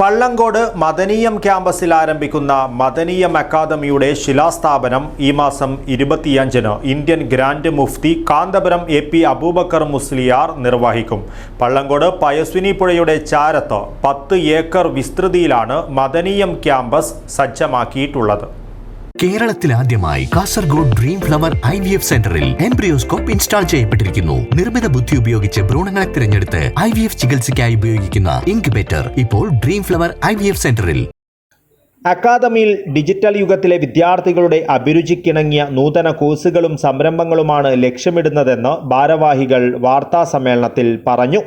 പള്ളങ്കോട് മദനീയം ക്യാമ്പസിൽ ആരംഭിക്കുന്ന മദനീയം അക്കാദമിയുടെ ശിലാസ്ഥാപനം ഈ മാസം ഇരുപത്തിയഞ്ചിന് Indian grand Mufti Kanthapuram A P Aboobacker Musliyar നിർവഹിക്കും. പള്ളങ്കോട് പയസ്വിനി പുഴയുടെ ചാരത്ത് പത്ത് ഏക്കർ വിസ്തൃതിയിലാണ് മദനീയം ക്യാമ്പസ് സജ്ജമാക്കിയിട്ടുള്ളത്. കേരളത്തിൽ ആദ്യമായി Kasaragod dream flower I V F സെന്ററിൽ എംബ്രിയോസ്കോപ്പ് ഇൻസ്റ്റാൾ ചെയ്യപ്പെട്ടിരിക്കുന്നു. നിർമ്മിത ബുദ്ധി ഉപയോഗിച്ച് ഭ്രൂണങ്ങളെ തിരഞ്ഞെടുത്ത് ഐ വി എഫ് ചികിത്സയ്ക്കായി ഉപയോഗിക്കുന്ന ഇൻക്യുബേറ്റർ ഇപ്പോൾ dream flower I V F സെന്ററിൽ അക്കാദമിയിൽ ഡിജിറ്റൽ യുഗത്തിലെ വിദ്യാർത്ഥികളുടെ അഭിരുചിക്കിണങ്ങിയ നൂതന കോഴ്സുകളും സംരംഭങ്ങളുമാണ് ലക്ഷ്യമിടുന്നതെന്ന് ഭാരവാഹികൾ വാർത്താ സമ്മേളനത്തിൽ പറഞ്ഞു.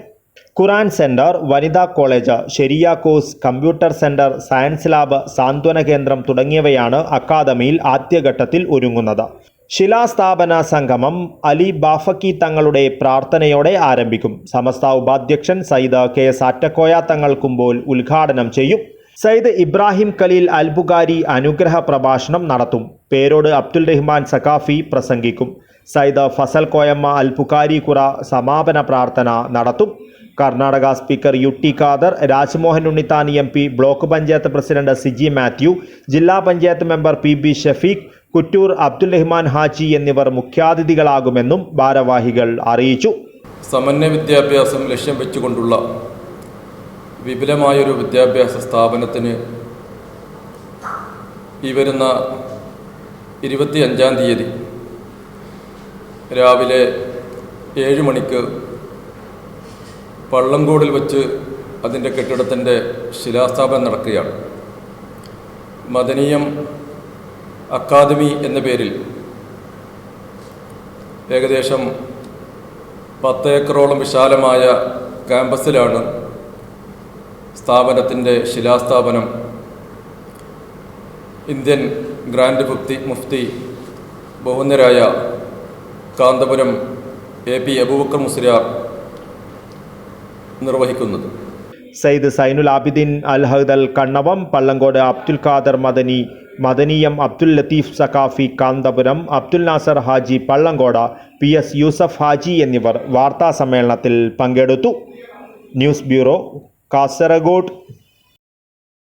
ഖുറാൻ സെന്റർ വനിതാ കോളേജ് ശരിയ course computer centre science lab സാന്ത്വന കേന്ദ്രം തുടങ്ങിയവയാണ് അക്കാദമിയിൽ ആദ്യഘട്ടത്തിൽ ഒരുങ്ങുന്നത്. ശിലാസ്ഥാപന സംഗമം അലി ബാഫക്കി തങ്ങളുടെ പ്രാർത്ഥനയോടെ ആരംഭിക്കും. സമസ്ത ഉപാധ്യക്ഷൻ സയ്യിദ് കെ എസ് അറ്റക്കോയ തങ്ങൾ കുമ്പോൾ ഉദ്ഘാടനം ചെയ്യും. സയ്യിദ് ഇബ്രാഹിം ഖലീൽ അൽബുഗാരി അനുഗ്രഹ പ്രഭാഷണം നടത്തും. പേരോട് അബ്ദുൽ റഹ്മാൻ സഖാഫി പ്രസംഗിക്കും. സയ്യിദ് ഫസൽ കോയമ്മ അൽബുഖാരി കുറ സമാപന പ്രാർത്ഥന നടത്തും. Karnataka speaker U T Khader Rajmohan ഉണ്ണിത്താനി M P block panchayat president Siji Mathew ജില്ലാ panchayat member P B Shafeeq Kuttoor Abdul Rahman Haji എന്നിവർ മുഖ്യാതിഥികളാകുമെന്നും ഭാരവാഹികൾ അറിയിച്ചു. സമന്വയ വിദ്യാഭ്യാസം ലക്ഷ്യം വെച്ചുകൊണ്ടുള്ള വിപുലമായൊരു വിദ്യാഭ്യാസ സ്ഥാപനത്തിന് ഈ വരുന്ന ഇരുപത്തി അഞ്ചാം തീയതി രാവിലെ ഏഴ് മണിക്ക് പള്ളംകോടിൽ വച്ച് അതിന്റെ കെട്ടിടത്തിന്റെ ശിലാസ്ഥാപനം നടക്കുകയാണ്. മദനീയം അക്കാദമി എന്ന പേരിൽ ഏകദേശം പത്ത് ഏക്കറോളം വിശാലമായ ക്യാമ്പസിലാണ് സ്ഥാപനത്തിന്റെ ശിലാസ്ഥാപനം ഇന്ത്യൻ ഗ്രാൻഡ് മുഫ്തി മുഫ്തി ബഹുന്നരായ കാന്തപുരം എ പി അബൂബക്കർ മുസ്ലിയാർ നിർവഹിക്കുന്നത്. സയ്യിദ് സൈനുൽ ആബിദീൻ അൽ ഹദൽ കണ്ണവം പള്ളങ്കോട് അബ്ദുൽ ഖാദർ മദനി മദനീയം അബ്ദുൽ ലത്തീഫ് സഖാഫി കാന്തപുരം അബ്ദുൽ നാസർ ഹാജി പള്ളങ്കോട പി എസ് യൂസഫ് ഹാജി എന്നിവർ വാർത്താ സമ്മേളനത്തിൽ പങ്കെടുത്തു. News bureau Kasaragod